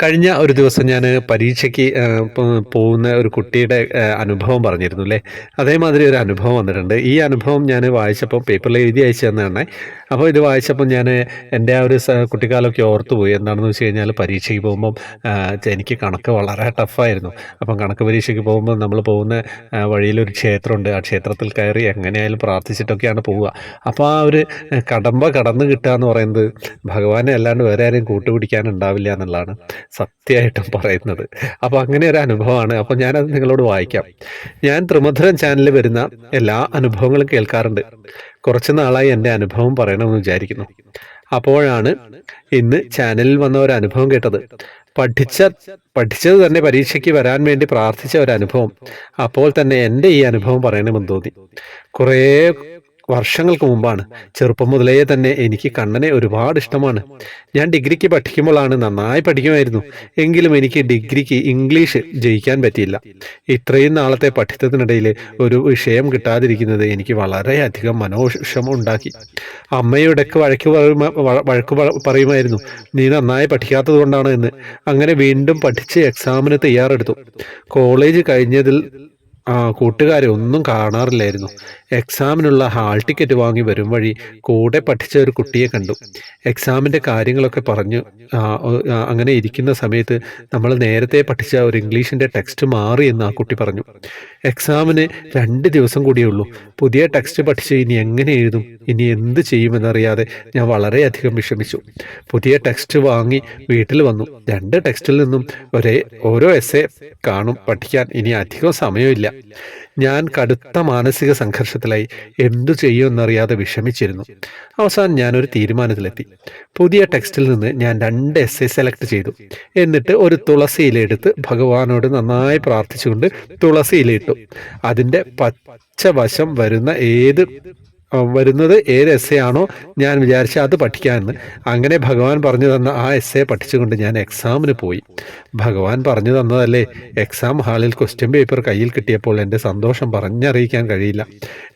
കഴിഞ്ഞ ഒരു ദിവസം ഞാൻ പരീക്ഷയ്ക്ക് പോകുന്ന ഒരു കുട്ടിയുടെ അനുഭവം പറഞ്ഞിരുന്നു അല്ലേ? അതേമാതിരി ഒരു അനുഭവം വന്നിട്ടുണ്ട്. ഈ അനുഭവം ഞാൻ വായിച്ചപ്പോൾ പേപ്പറിൽ എഴുതി അയച്ചു തന്നതാണ്. അപ്പോൾ ഇത് വായിച്ചപ്പോൾ ഞാൻ എന്റെ ആ ഒരു കുട്ടിക്കാലമൊക്കെ ഓർത്തുപോയി എന്താണെന്ന് വെച്ച് കഴിഞ്ഞാൽ പരീക്ഷയ്ക്ക് പോകുമ്പം എനിക്ക് കണക്ക് വളരെ ടഫായിരുന്നു. അപ്പം കണക്ക് പരീക്ഷയ്ക്ക് പോകുമ്പോൾ നമ്മൾ പോകുന്ന വഴിയിലൊരു ക്ഷേത്രമുണ്ട്. ആ ക്ഷേത്രത്തിൽ കയറി എങ്ങനെയായാലും പ്രാർത്ഥിച്ചിട്ടൊക്കെയാണ് പോവുക. അപ്പോൾ ആ ഒരു കടമ്പ കടന്നു കിട്ടുക എന്ന് പറയുന്നത് ഭഗവാനെ അല്ലാണ്ട് വേറെ ആരെയും കൂട്ടുപിടിക്കാനുണ്ടാവില്ല എന്നുള്ളതാണ്. സത്യമായിട്ടും പറയുന്നത്. അപ്പോൾ അങ്ങനെ ഒരു അനുഭവമാണ്. അപ്പോൾ ഞാനത് നിങ്ങളോട് വായിക്കാം. ഞാൻ ത്രിമധുരം ചാനലിൽ വരുന്ന എല്ലാ അനുഭവങ്ങളും കേൾക്കാറുണ്ട്. കുറച്ച് നാളായി എന്റെ അനുഭവം പറയണമെന്ന് വിചാരിക്കുന്നു. അപ്പോഴാണ് ഇന്ന് ചാനലിൽ വന്ന ഒരു അനുഭവം കേട്ടത്. പഠിച്ച പഠിച്ചത് തന്നെ പരീക്ഷയ്ക്ക് വരാൻ വേണ്ടി പ്രാർത്ഥിച്ച ഒരു അനുഭവം. അപ്പോൾ തന്നെ എന്റെ ഈ അനുഭവം പറയണമെന്ന് തോന്നി. കുറേ വർഷങ്ങൾക്ക് മുമ്പാണ്. ചെറുപ്പം മുതലേ തന്നെ എനിക്ക് കണ്ണനെ ഒരുപാട് ഇഷ്ടമാണ്. ഞാൻ ഡിഗ്രിക്ക് പഠിക്കുമ്പോഴാണ് നന്നായി പഠിക്കുമായിരുന്നു. എങ്കിലും എനിക്ക് ഡിഗ്രിക്ക് ഇംഗ്ലീഷ് ജയിക്കാൻ പറ്റിയില്ല. ഇത്രയും നാളത്തെ പഠിത്തത്തിനിടയിൽ ഒരു വിഷയം കിട്ടാതിരിക്കുന്നത് എനിക്ക് വളരെയധികം മനോവിഷമം ഉണ്ടാക്കി. അമ്മയുടെക്ക് വഴക്ക് വഴക്ക് പറയുമായിരുന്നു. നീ നന്നായി പഠിക്കാത്തത് കൊണ്ടാണ് എന്ന്. അങ്ങനെ വീണ്ടും പഠിച്ച് എക്സാമിന് തയ്യാറെടുത്തു. കോളേജ് കഴിഞ്ഞതിൽ കൂട്ടുകാരെ ഒന്നും കാണാറില്ലായിരുന്നു. എക്സാമിനുള്ള ഹാൾ ടിക്കറ്റ് വാങ്ങി വരും വഴി കൂടെ പഠിച്ച ഒരു കുട്ടിയെ കണ്ടു. എക്സാമിന്റെ കാര്യങ്ങളൊക്കെ പറഞ്ഞു. അങ്ങനെ ഇരിക്കുന്ന സമയത്ത് നമ്മൾ നേരത്തെ പഠിച്ച ഒരു ഇംഗ്ലീഷിന്റെ ടെക്സ്റ്റ് മാറി എന്ന് ആ കുട്ടി പറഞ്ഞു. എക്സാമിന് രണ്ട് ദിവസം കൂടിയേ ഉള്ളൂ. പുതിയ ടെക്സ്റ്റ് പഠിച്ച് ഇനി എങ്ങനെ എഴുതും? ഇനി എന്ത് ചെയ്യുമെന്നറിയാതെ ഞാൻ വളരെയധികം വിഷമിച്ചു. പുതിയ ടെക്സ്റ്റ് വാങ്ങി വീട്ടിൽ വന്നു. രണ്ട് ടെക്സ്റ്റിൽ നിന്നും ഒരേ ഓരോ എസ് കാണും പഠിക്കാൻ. ഇനി അധികം സമയമില്ല. ഞാൻ കടുത്ത മാനസിക സംഘർഷത്തിലായി എന്തു ചെയ്യുമെന്നറിയാതെ വിഷമിച്ചിരുന്നു. അവസാനം ഞാനൊരു തീരുമാനത്തിലെത്തി. പുതിയ ടെക്സ്റ്റിൽ നിന്ന് ഞാൻ രണ്ട് എസ് സെലക്ട് ചെയ്തു. എന്നിട്ട് ഒരു തുളസിയിലെടുത്ത് ഭഗവാനോട് നന്നായി പ്രാർത്ഥിച്ചുകൊണ്ട് തുളസിയിലിട്ടു അതിന്റെ പച്ച വശം വരുന്ന ഏത് വരുന്നത് ഏത് എസ് ആണോ ഞാൻ വിചാരിച്ച അത് പഠിക്കാമെന്ന്. അങ്ങനെ ഭഗവാൻ പറഞ്ഞു തന്ന ആ എസ് എ പഠിച്ചുകൊണ്ട് ഞാൻ എക്സാമിന് പോയി. ഭഗവാൻ പറഞ്ഞു തന്നതല്ലേ എക്സാം ഹാളിൽ ക്വസ്റ്റ്യൻ പേപ്പർ കയ്യിൽ കിട്ടിയപ്പോൾ എന്റെ സന്തോഷം പറഞ്ഞറിയിക്കാൻ കഴിയില്ല.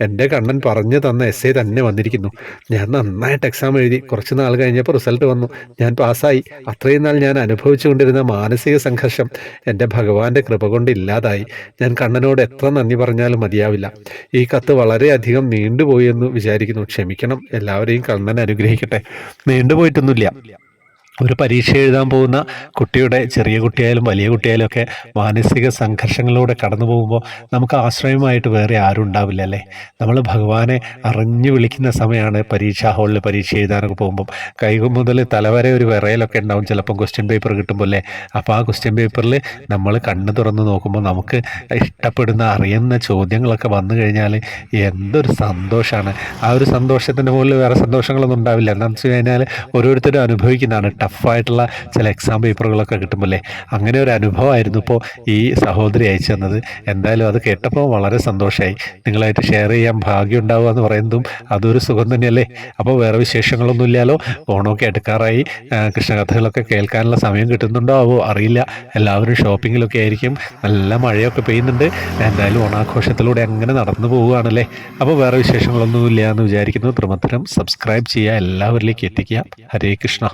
എന്റെ കണ്ണൻ പറഞ്ഞു തന്ന എസ് തന്നെ വന്നിരിക്കുന്നു. ഞാൻ നന്നായിട്ട് എക്സാം എഴുതി. കുറച്ച് നാൾ കഴിഞ്ഞപ്പോൾ റിസൾട്ട് വന്നു. ഞാൻ പാസ്സായി. അത്രയും നാൾ ഞാൻ അനുഭവിച്ചുകൊണ്ടിരുന്ന മാനസിക സംഘർഷം എന്റെ ഭഗവാന്റെ കൃപ കൊണ്ട് ഇല്ലാതായി. ഞാൻ കണ്ണനോട് എത്ര നന്ദി പറഞ്ഞാലും മതിയാവില്ല. ഈ കത്ത് വളരെയധികം നീണ്ടുപോയി എന്ന് വിചാരിക്കുന്നു. ക്ഷമിക്കണം. എല്ലാവരെയും കണ്ണൻ അനുഗ്രഹിക്കട്ടെ. നീണ്ടുപോയിട്ടൊന്നുമില്ല. ഒരു പരീക്ഷ എഴുതാൻ പോകുന്ന കുട്ടിയുടെ ചെറിയ കുട്ടിയായാലും വലിയ കുട്ടിയായാലും ഒക്കെ മാനസിക സംഘർഷങ്ങളിലൂടെ കടന്നു പോകുമ്പോൾ നമുക്ക് ആശ്രയമായിട്ട് വേറെ ആരും ഉണ്ടാവില്ല അല്ലേ? നമ്മൾ ഭഗവാനെ അറിഞ്ഞു വിളിക്കുന്ന സമയമാണ് പരീക്ഷാ ഹാളിൽ പരീക്ഷ എഴുതാനൊക്കെ പോകുമ്പം. കൈ മുതൽ തലവരെ ഒരു വിറയലൊക്കെ ഉണ്ടാവും. ചിലപ്പം ക്വസ്റ്റ്യൻ പേപ്പർ കിട്ടുമ്പോൾ അല്ലേ? അപ്പോൾ ആ ക്വസ്റ്റ്യൻ പേപ്പറിൽ നമ്മൾ കണ്ണ് തുറന്ന് നോക്കുമ്പോൾ നമുക്ക് ഇഷ്ടപ്പെടുന്ന അറിയുന്ന ചോദ്യങ്ങളൊക്കെ വന്നു കഴിഞ്ഞാൽ എന്തൊരു സന്തോഷമാണ്. ആ ഒരു സന്തോഷത്തിന്റെ മുകളിൽ വേറെ സന്തോഷങ്ങളൊന്നും ഉണ്ടാവില്ല. എന്താണെന്ന് വെച്ച് കഴിഞ്ഞാൽ ഓരോരുത്തരും അനുഭവിക്കുന്നതാണ്. ടഫായിട്ടുള്ള ചില എക്സാം പേപ്പറുകളൊക്കെ കിട്ടുമല്ലേ അങ്ങനെ ഒരു അനുഭവമായിരുന്നു ഇപ്പോൾ ഈ സഹോദരി അയച്ചു തന്നത്. എന്തായാലും അത് കേട്ടപ്പോൾ വളരെ സന്തോഷമായി നിങ്ങളായിട്ട് ഷെയർ ചെയ്യാൻ ഭാഗ്യം ഉണ്ടാവുക എന്ന് പറയുന്നതും അതൊരു സുഖം തന്നെയല്ലേ? അപ്പോൾ വേറെ വിശേഷങ്ങളൊന്നും ഇല്ലാലോ? ഓണമൊക്കെ എടുക്കാറായി കൃഷ്ണകഥകളൊക്കെ കേൾക്കാനുള്ള സമയം കിട്ടുന്നുണ്ടോ? ആവോ അറിയില്ല. എല്ലാവരും ഷോപ്പിങ്ങിലൊക്കെ ആയിരിക്കും. നല്ല മഴയൊക്കെ പെയ്യുന്നുണ്ട്. എന്തായാലും ഓണാഘോഷത്തിലൂടെ അങ്ങനെ നടന്നു പോവുകയാണല്ലേ? അപ്പോൾ വേറെ വിശേഷങ്ങളൊന്നും ഇല്ല എന്ന് വിചാരിക്കുന്നു. ത്രിമത്തരം സബ്സ്ക്രൈബ് ചെയ്യുക. എല്ലാവരിലേക്ക് എത്തിക്കുക. ഹരേ കൃഷ്ണ.